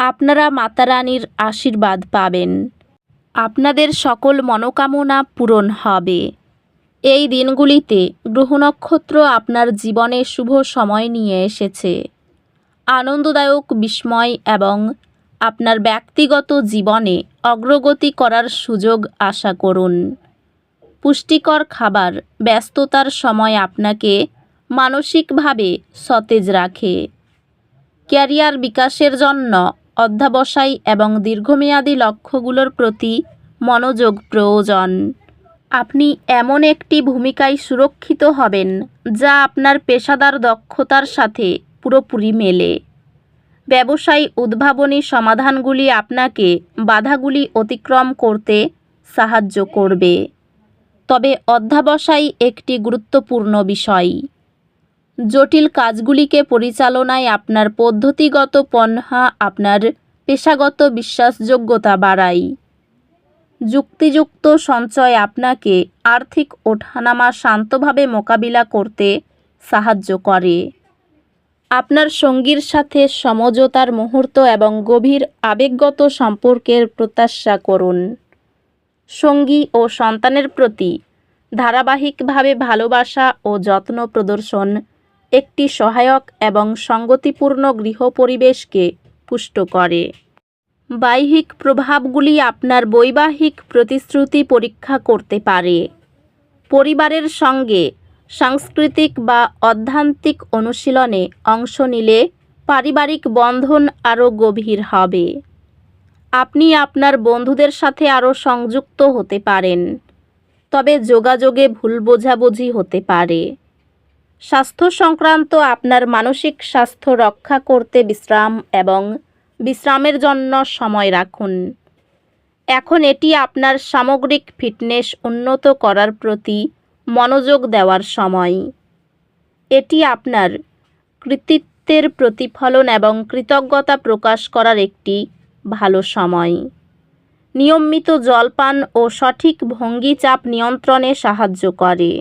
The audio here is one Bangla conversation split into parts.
আপনারা মাতারানীর আশীর্বাদ পাবেন। আপনাদের সকল মনোকামনা পূরণ হবে। এই দিনগুলিতে গ্রহ নক্ষত্র আপনার জীবনে শুভ সময় নিয়ে এসেছে। আনন্দদায়ক, বিস্ময় এবং আপনার ব্যক্তিগত জীবনে অগ্রগতি করার সুযোগ আশা করুন। পুষ্টিকর খাবার, ব্যস্ততার সময় আপনাকে মানসিকভাবে সতেজ রাখে। ক্যারিয়ার বিকাশের জন্য অধ্যাবসায় এবং দীর্ঘমেয়াদী লক্ষ্যগুলোর প্রতি মনোযোগ প্রয়োজন। আপনি এমন একটি ভূমিকায় সুরক্ষিত হবেন, যা আপনার পেশাদার দক্ষতার সাথে পুরোপুরি মেলে। ব্যবসায়ী উদ্ভাবনী সমাধানগুলি আপনাকে বাধাগুলি অতিক্রম করতে সাহায্য করবে। তবে অধ্যাবসায় একটি গুরুত্বপূর্ণ বিষয়। জটিল কাজগুলিকে পরিচালনায় আপনার পদ্ধতিগত পন্হা আপনার পেশাগত বিশ্বাসযোগ্যতা বাড়ায়। যুক্তিযুক্ত সঞ্চয় আপনাকে আর্থিক ওঠানামা শান্তভাবে মোকাবিলা করতে সাহায্য করে। আপনার সঙ্গীর সাথে সমঝোতার মুহূর্ত এবং গভীর আবেগগত সম্পর্কের প্রত্যাশা করুন। সঙ্গী ও সন্তানের প্রতি ধারাবাহিকভাবে ভালোবাসা ও যত্ন প্রদর্শন একটি সহায়ক এবং সঙ্গতিপূর্ণ গৃহ পরিবেশকে পুষ্ট করে। বাহ্যিক প্রভাবগুলি আপনার বৈবাহিক প্রতিশ্রুতি পরীক্ষা করতে পারে। পরিবারের সঙ্গে সাংস্কৃতিক বা অধ্যান্তিক অনুশীলনে অংশ নিলে পারিবারিক বন্ধন আরও গভীর হবে। আপনি আপনার বন্ধুদের সাথে আরও সংযুক্ত হতে পারেন, তবে যোগাযোগে ভুল বোঝাবুঝি হতে পারে। স্বাস্থ্য সংক্রান্ত আপনার মানসিক স্বাস্থ্য রক্ষা করতে বিশ্রাম এবং বিশ্রামের জন্য সময় রাখুন। এখন এটি আপনার সামগ্রিক ফিটনেস উন্নত করার প্রতি মনোযোগ দেওয়ার সময়। এটি আপনার কৃতিত্বের প্রতিফলন এবং কৃতজ্ঞতা প্রকাশ করার একটি ভালো সময়। নিয়মিত জলপান ও সঠিক ভঙ্গি চাপ নিয়ন্ত্রণে সাহায্য করে।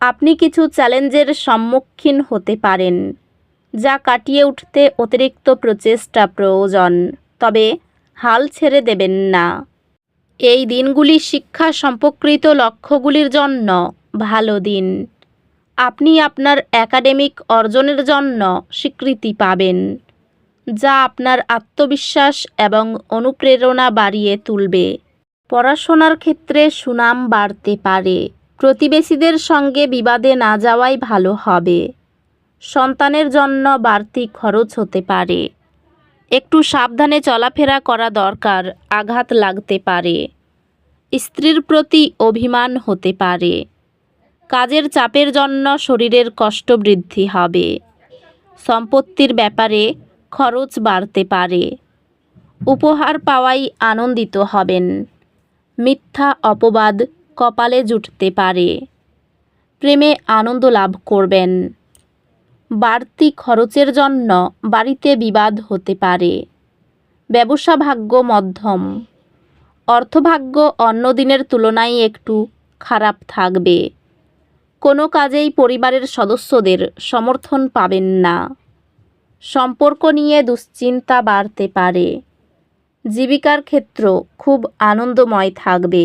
আপনি কিছু চ্যালেঞ্জের সম্মুখীন হতে পারেন, যা কাটিয়ে উঠতে অতিরিক্ত প্রচেষ্টা প্রয়োজন, তবে হাল ছেড়ে দেবেন না। এই দিনগুলি শিক্ষা সম্পর্কিত লক্ষ্যগুলির জন্য ভালো দিন। আপনি আপনার একাডেমিক অর্জনের জন্য স্বীকৃতি পাবেন, যা আপনার আত্মবিশ্বাস এবং অনুপ্রেরণা বাড়িয়ে তুলবে। পড়াশোনার ক্ষেত্রে সুনাম বাড়তে পারে। প্রতিবেশীদের সঙ্গে বিবাদে না যাওয়াই ভালো হবে। সন্তানের জন্য বাড়তি খরচ হতে পারে। একটু সাবধানে চলাফেরা করা দরকার, আঘাত লাগতে পারে। স্ত্রীর প্রতি অভিমান হতে পারে। কাজের চাপের জন্য শরীরের কষ্ট বৃদ্ধি হবে। সম্পত্তির ব্যাপারে খরচ বাড়তে পারে। উপহার পাওয়াই আনন্দিত হবেন। মিথ্যা অপবাদ কপালে জুটতে পারে। প্রেমে আনন্দ লাভ করবেন। বাড়তি খরচের জন্য বাড়িতে বিবাদ হতে পারে। ব্যবসা ভাগ্য মধ্যম। অর্থভাগ্য অন্য দিনের তুলনায় একটু খারাপ থাকবে। কোনো কাজেই পরিবারের সদস্যদের সমর্থন পাবেন না। সম্পর্ক নিয়ে দুশ্চিন্তা বাড়তে পারে। জীবিকার ক্ষেত্র খুব আনন্দময় থাকবে।